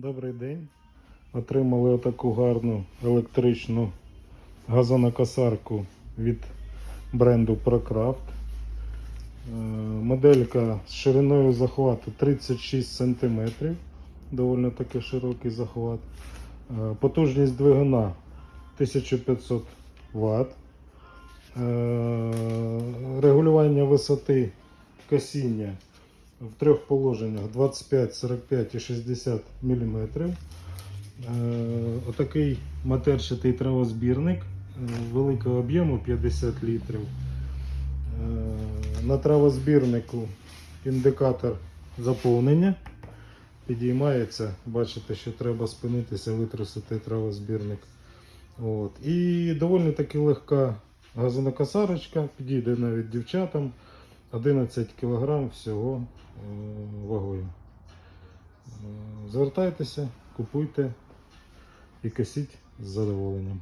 Добрий день. Отримали отаку гарну електричну газонокосарку від бренду ProCraft. Е, Моделька з шириною захвату 36 см. Доволі таки широкий захват. Е, Потужність двигуна 1500 Вт. Регулювання висоти косіння в трьох положеннях 25, 45 і 60 мм. Отакий матерчатий травозбірник е, великого об'єму 50 літрів. Е, На травозбірнику індикатор заповнення. Підіймається, бачите, що треба спинитися, витрусити травозбірник. От. І доволі таки легка газонокосарочка, підійде навіть дівчатам. 11 кг всього е, вагою. Е, Звертайтеся, купуйте і косіть з задоволенням.